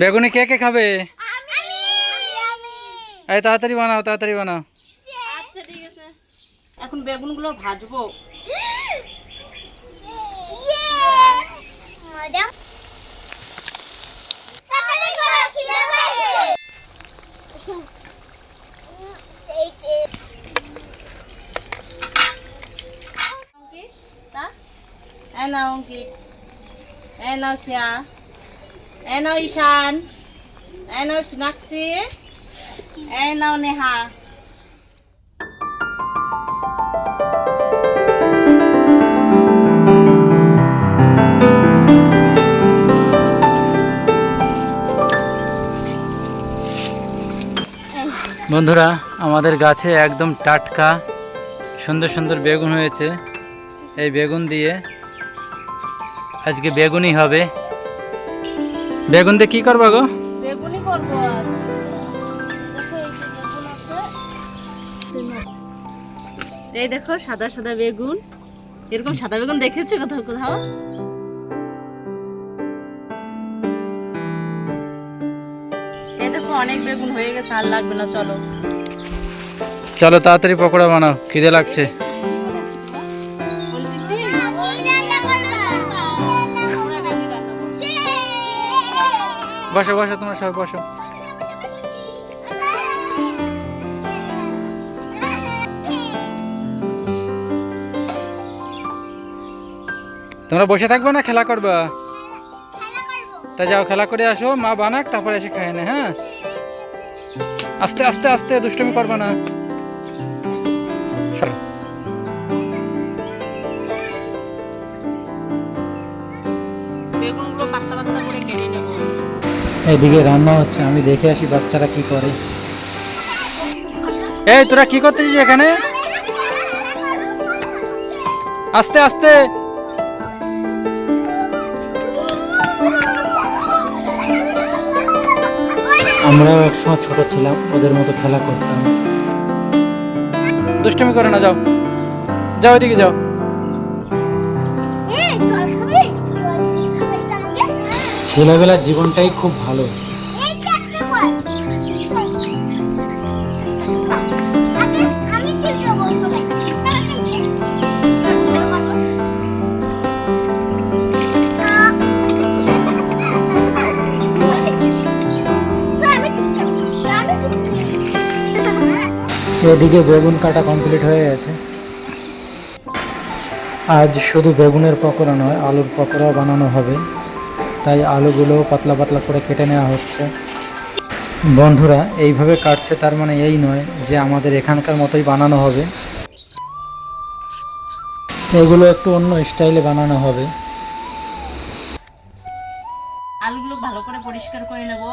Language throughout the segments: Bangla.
বেগুনি কে কে খাবে? আমি। আমি এই তাড়াতাড়ি বানাও তাড়াতাড়ি বানাও। আচ্ছা ঠিক আছে। এখন বেগুনগুলো ভাজবো। মজা তাড়াতাড়ি করো খিদে পেয়েছে এই এই অঙ্কিত তা এ নাও অঙ্কিত এ নাও শ্রেয়া এ নাও ঈশান এ সোনাক্ষী এ নেহা বন্ধুরা, আমাদের গাছে একদম টাটকা, সুন্দর সুন্দর বেগুন হয়েছে। এই বেগুন দিয়ে আজকে বেগুনই হবে। বেগুন দিয়ে কী করবা গো? বেগুনই করব আজ। এই দেখো সাদা সাদা বেগুন। এরকম সাদা বেগুন দেখেছ কোথাও কোথাও? এই দেখো অনেক বেগুন হয়ে গেছে আর লাগবে না চলো। চলো তাড়াতাড়ি পকোড়া বানাও খিদে লাগছে। বসো বসো তোমরা সবাই, বসো। তোমরা বসে থাকবে না? খেলা করবে? তা যাও, খেলা করে আসো, মা বানাক, তারপরে এসে খায় না হ্যাঁ? আস্তে আস্তে আস্তে, দুষ্টুমি করবে না। এদিকে রান্না হচ্ছে আমি দেখে আসি বাচ্চারা কি করে। এই তোরা কি করতেছিস এখানে? আস্তে আস্তে। আমরাও একসময় ছোট ছিলাম ওদের মতো খেলা করতাম। দুষ্টুমি করে না যাও। যাও এদিকে যাও। ছেলেবেলার জীবনটাই খুব ভালো। এদিকে বেগুন কাটা কমপ্লিট হয়ে গেছে। আজ শুধু বেগুনের পকোড়া নয় আলুর পকোড়াও বানানো হবে। তাই আলুগুলো পাতলা পাতলা করে কেটে নেওয়া হচ্ছে। বন্ধুরা এইভাবে কাটছে তার মানে এই নয় যে আমাদের এখানকার মতোই বানানো হবে। এগুলো একটু অন্য স্টাইলে বানানো হবে। আলুগুলো ভালো করে পরিষ্কার করে নেব।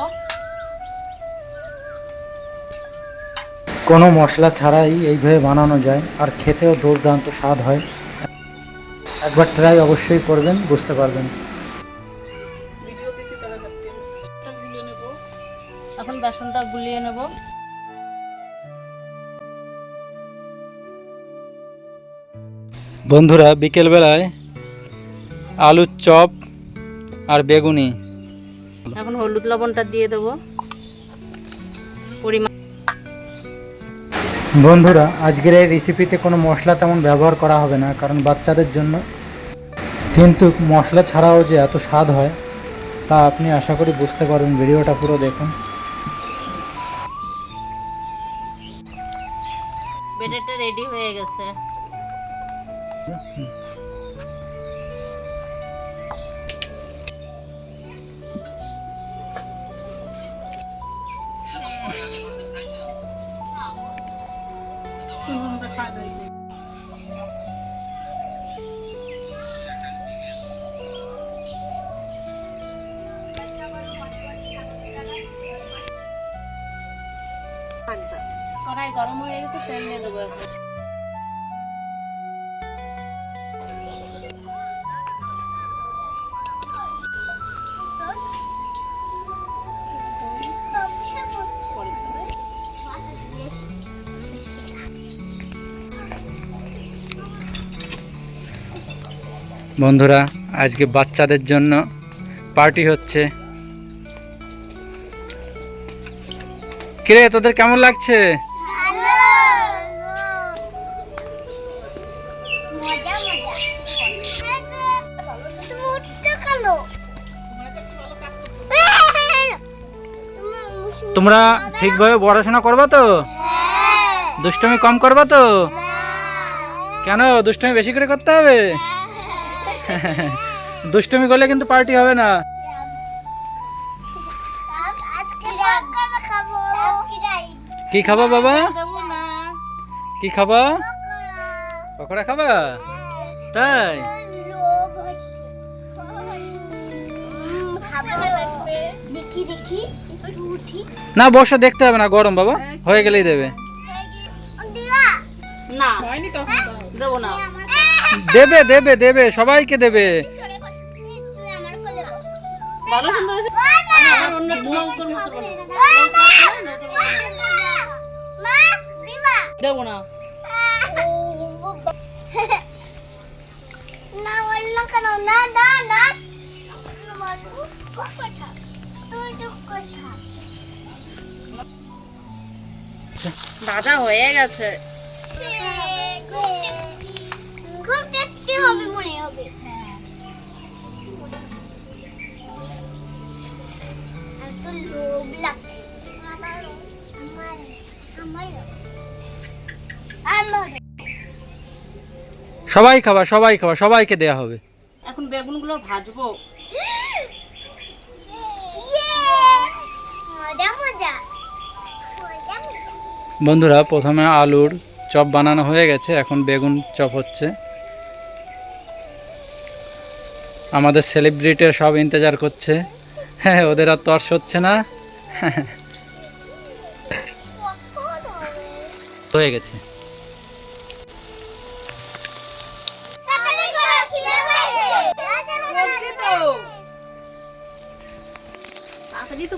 কোনো মশলা ছাড়াই এইভাবে বানানো যায় আর খেতেও দুর্দান্ত স্বাদ হয়। একবার ট্রাই অবশ্যই করবেন বুঝতে পারবেন। এখন বেসনটা গুলিয়ে নেব। বন্ধুরা বিকেলবেলায় আলুর চপ আর বেগুনি। এখন হলুদ লবণটা দিয়ে দেবো। পরিমাণ বন্ধুরা আজকের এই রেসিপিতে কোনো মশলা তেমন ব্যবহার করা হবে না কারণ বাচ্চাদের জন্য। কিন্তু মশলা ছাড়াও যে এত স্বাদ হয় তা আপনি আশা করি বুঝতে পারবেন। ভিডিওটা পুরো দেখুন। কড়াই গরম হয়ে গেছে, তেল দিয়ে দেবো বন্ধুরা, আজকে বাচ্চাদের জন্য পার্টি হচ্ছে। কিরে, তোদের কেমন লাগছে? তোমরা ঠিকভাবে পড়াশোনা করবা তো? দুষ্টমি কম করবা তো? কেন, দুষ্টমি বেশি করে করতে হবে? দুষ্টমি করলে কিন্তু পার্টি হবে না। কি খাবা বাবা? কি খাবা? পকোড়া খাবা? তাই? দেখি দেখি। না বসো দেখতে হবে না গরম বাবা। হয়ে গেলেই দেবে। দিবা না দেবো না। দেবে দেবে দেবে সবাইকে দেবে। না। না না না না। ভাজা হয়ে গেছে। খুব টেস্টি হবে মনে হবে তো লোভ লাগছে আমার আমার আমার আমার সবাই খাবা সবাই খাবা সবাইকে দেয়া হবে। এখন বেগুনগুলো ভাজবো। বন্ধুরা, প্রথমে আলুর চপ বানানো হয়ে গেছে, এখন বেগুন চপ হচ্ছে। আমাদের সেলিব্রিটির সব ইন্তজার করছে। হ্যাঁ ওদের আর তর্স হচ্ছে না। হয়ে গেছে। তো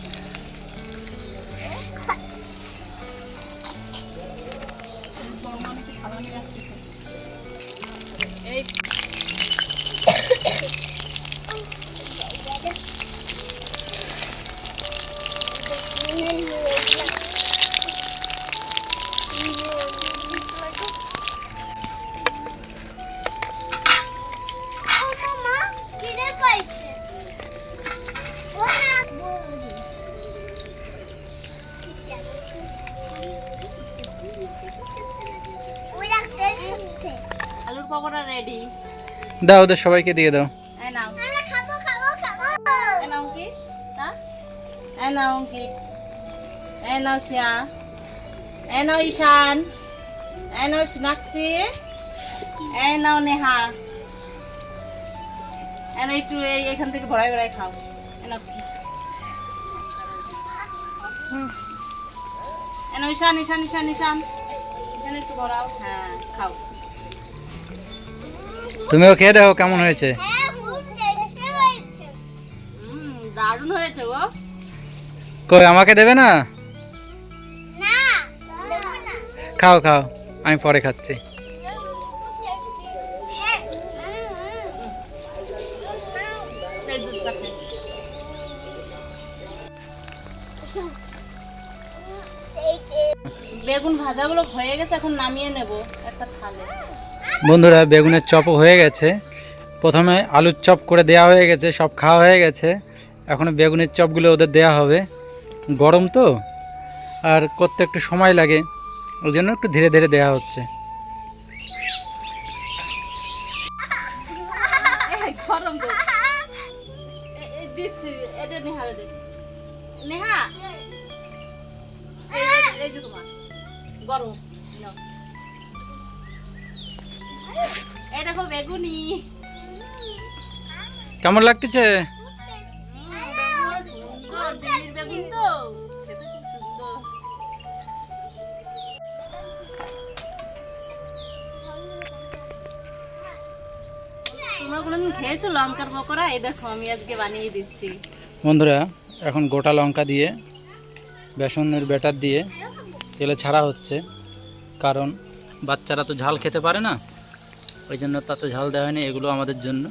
রেডি দাও ওদের সবাইকে দিয়ে দাও। ঈশান সোনাক্ষী নেহা একটু এই এখান থেকে ভরাই ভরাই খাও। ঈশান ঈশান ঈশান ঈশান ঈশান একটু ভরাও হ্যাঁ খাও। তুমিও খেয়ে দেখো কেমন হয়েছে। হ্যাঁ খুব টেস্টি হয়েছে। হুম দারুণ হয়েছে গো। কই আমাকে দেবে না? না দেবো না। খাও খাও আমি পরে খাচ্ছি। হ্যাঁ। বেগুন ভাজাগুলো হয়ে গেছে এখন নামিয়ে নেব একটা থালে। বন্ধুরা, বেগুনের চপও হয়ে গেছে। প্রথমে আলুর চপ করে দেওয়া হয়ে গেছে, সব খাওয়া হয়ে গেছে। এখন বেগুনের চপগুলো ওদের দেওয়া হবে। গরম তো, আর করতে একটু সময় লাগে, ওই জন্য একটু ধীরে ধীরে দেওয়া হচ্ছে। গরম। এই দেখো বেগুনি। কেমন লাগতেছে? সুন্দর বিড়ির বেগুন তো? খেতে খুব সুন্দর। তোমরা কোনোদিন খেয়েছো লঙ্কার পকোড়া? এই দেখো আমি আজকে বানিয়ে দিচ্ছি। বন্ধুরা এখন গোটা লঙ্কা দিয়ে বেসনের ব্যাটার দিয়ে তেলে ছাড়া হচ্ছে। কারণ বাচ্চারা তো ঝাল খেতে পারে না। ওই জন্য তাতে ঝাল দেওয়া হয়নি এগুলো আমাদের জন্য।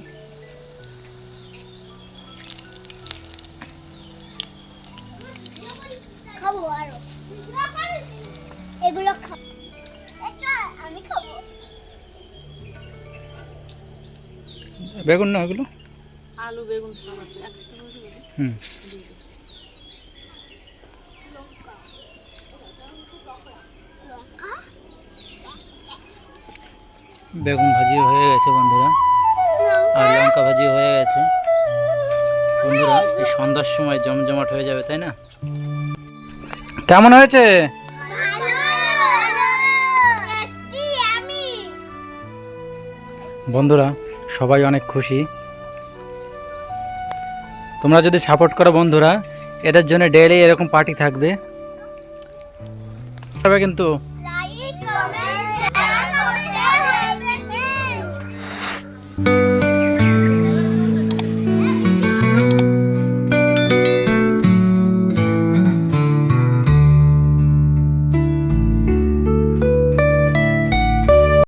বেগুন না এগুলো? আলু বেগুন হুম। বেগুন ভাজি হয়ে গেছে, বন্ধুরা। আর লঙ্কা ভাজি হয়ে গেছে। বন্ধুরা, এই সন্ধ্যার সময় জমজমাট হয়ে যাবে, তাই না? কেমন হয়েছে? বন্ধুরা, সবাই অনেক খুশি। তোমরা যদি সাপোর্ট করো, বন্ধুরা, এদের জন্য ডেইলি এরকম পার্টি থাকবে। কিন্তু